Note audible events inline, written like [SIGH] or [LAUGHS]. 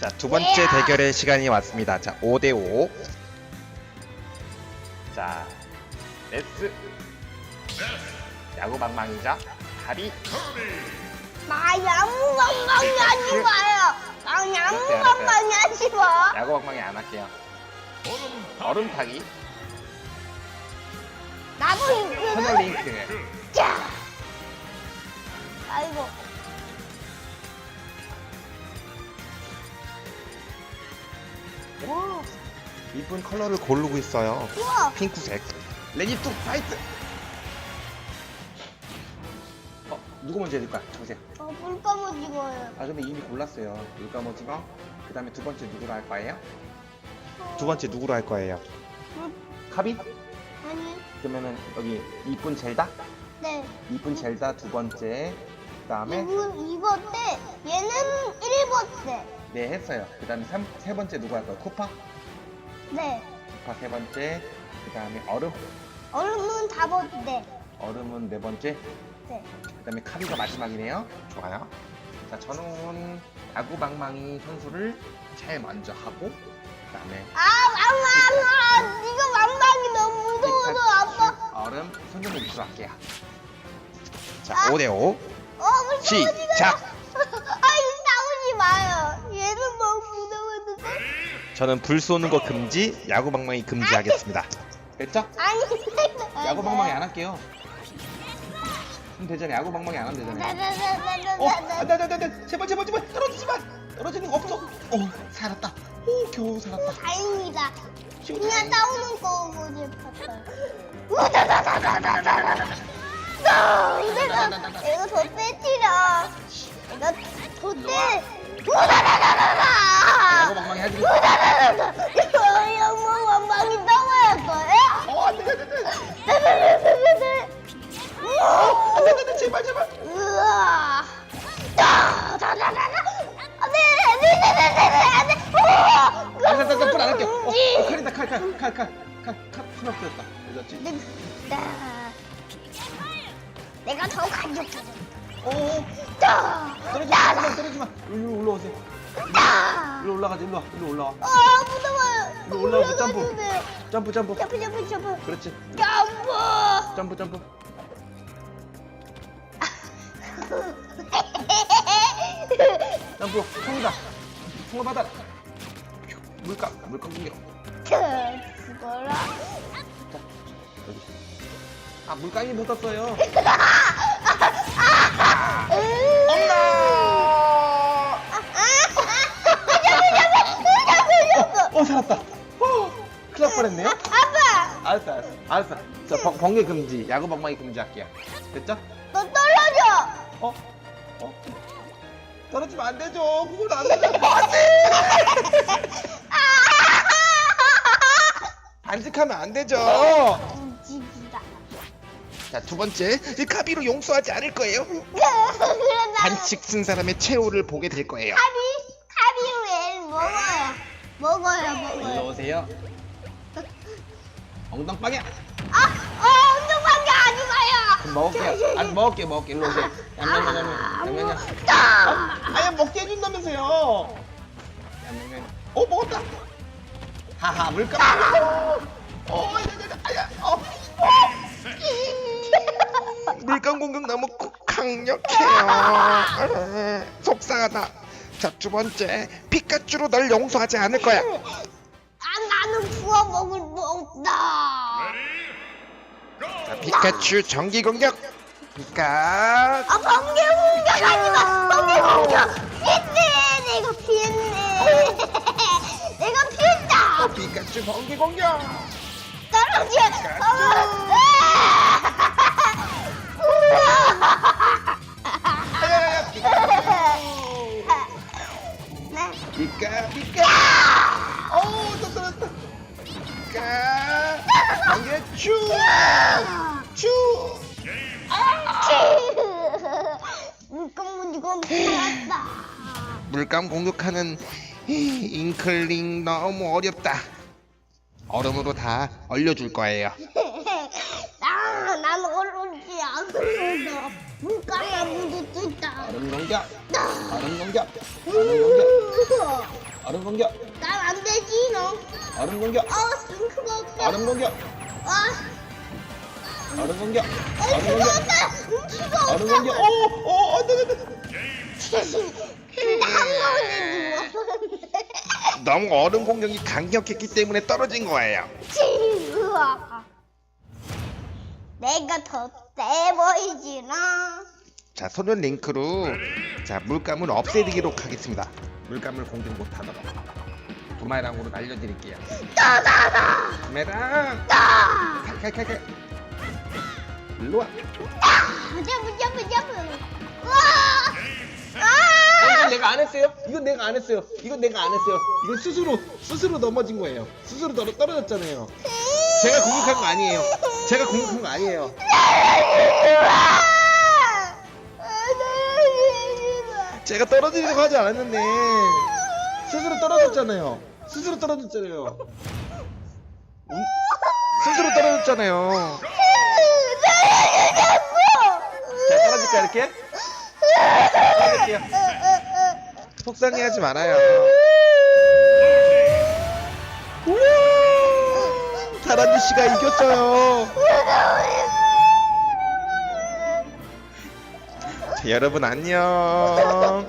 자, 두 번째 대결의 시간이 왔습니다. 자, 5대5. 자, 레스. 야구 방망이자 다리. 나 야무 방망이 하지 마요. 나 야무 알았어요, 방망이 하지 마. 야구 방망이 안 할게요. 얼음 타기. 나도 터널 있거든. 링크. 자. 아이고. 이쁜 컬러를 고르고 있어요. 우와. 핑크색. 레디 뚜 파이트. 어, 누구 먼저 해줄까? 보세요. 어, 물감을 입어요. 아 근데 이미 골랐어요. 물감 오징어. 그 다음에 두 번째 누구로 할 거예요? 두 번째 누구로 할 거예요? 물, 카빈? 아니. 그러면은 여기 이쁜 젤다? 네. 이쁜 젤다 두 번째. 그 다음에 이분 이번 때 얘는 1번 때. 네 했어요. 그 다음에 세 번째 누구 할 거예요? 쿠파? 네. 쿠파 세 번째. 그 다음에 얼음. 얼음은 4번 때. 얼음은 네 번째. 네. 그 다음에 카비가 마지막이네요. 좋아요. 자, 저는 야구방망이 선수를 제일 먼저 하고, 그 다음에 아, 망망아! 네가 망망이 너무 무서워서 아빠. 얼음 손님 밑으로 할게요. 자, 아. 5대5. 어, 무서워 시작! [LAUGHS] 아이, 싸우지 마요. 뭐. 저는 불 쏘는 거 금지, 야구 방망이 금지하겠습니다. 됐죠? 아니, 야구 방망이 안 할게요. 그럼 되잖아요. 야구 방망이 안 하면 되잖아요. 어, 나나나나나나. 안 돼, 안 돼, 안 돼, 안 돼. 제발, 제발, 제발. 떨어지지 마. 떨어지는 거 없어. 어, 살았다. 오, 겨우 살았다. 다행이다. 그냥. 싸우는 거 보고 싶었어. 우다다다다다다다. 내가 내가 더 빼치라. 내가 더 떼. 우다다다다다. 안돼, 안돼. 안. 어, 칼이다, 칼, 칼, 칼, 칼, 칼, 칼. 내가 더 간직해. 오, 다. 떨어지 마, 떨어지 마, 떨어지 마. 일로 올라오세요. 다. 일로 올라가자, 일로 와, 일로 올라와. 아 무서워요. 일로 올라오세요, 점프. 올라가주세요. 점프, 점프. 점프 점프 점프. 그렇지. 점프. 점프, 점프. 점프. 송이다. 송어 바다. 물감, 물감 공격. 죽어라. 자, 여기. 아, 물감이 못 떴어요. [LAUGHS] 엄마! 어, 살았다. 어, 큰일 날 뻔했네요. 아빠, 알았어, 알았어. 알았어. 저 번, 번개 금지, 야구 방망이 금지할게요. 됐죠? 너 떨어져. 어? 어? 떨어지면 안 되죠. 그건 [LAUGHS] [LAUGHS] 안 되죠. 안 돼! 반직하면 안 되죠. 움직이다. 자, 두 번째. 이 카비로 용서하지 않을 거예요. 그러다 반칙 쓴 사람의 최후를 보게 될 거예요. 카비, 카비 왜 먹어요? 먹어요, 먹어요. 오세요. [LAUGHS] 엉덩방에 아, 어. 그럼 먹을게요. 아, 먹을게요, 먹을게요. 일로 오세요. 얌얌얌 얌. 얌얌얌. 아, 아야 먹게 해준다면서요. 얌얌얌. 어 먹었다. 하하 물감. 어, 야야야, 아야, 어, 어. 물감 공격 너무 구- 강력해요. 아, 속상하다. 자, 두 번째. 피카츄로 널 용서하지 않을 거야. 아, 나는 구워 먹을 수 없다. 자, 피카츄 전기 공격. 피카. 아, 번개 공격하지 마. 번개 공격. 피했네. 내가 피했네. [LAUGHS] 내가 피했다. 어, 피카츄 번개 공격. 떨어지. 아야야야, 피카츄. [LAUGHS] 피카 피카. 어우 또 떨어졌다. 피카. 번개 츄. 츄. 물감 문지고 살았다. 물감 공격하는 이 잉클링 너무 어렵다. 얼음으로 다 얼려줄 거예요. [LAUGHS] 나, 난. 물감만 묻을 수 있다. 얼음 공격. 얼음 공격 얼음 공격 얼음 공격 난 안 되지 너. 얼음 공격 어 링크가 없어. 얼음 공격 아, 얼음 공격 얼음 링크가 공격 없다. 링크가 얼음 없다. 공격 오 오 안돼 안돼 누웠는데. 너무 얼음 공격이 강력했기 때문에 떨어진 거예요. 으아. 내가 더세 보이지나. 자, 소년 링크로 자 물감을 없애드리도록 하겠습니다. 물감을 공격 못하도록 부메랑으로 날려드릴게요. 따다다. 부메랑 따. 칼칼칼칼 일로 와. 잡은 잡은 잡은. 와. 이건 아. 내가 안 했어요 이건 내가 안 했어요 이건 내가 안 했어요 이건 스스로 스스로 넘어진 거예요 스스로 떨어, 떨어졌잖아요 제가 공격한 거 아니에요 제가 공격한 거 아니에요 제가 떨어지려고 하지 않았는데 스스로 떨어졌잖아요 스스로 떨어졌잖아요 음? 스스로 떨어졌잖아요 자 떨어질까 이렇게? 떨어질게요 속상해하지 말아요 다란쥐 씨가 이겼어요 자, 여러분 안녕.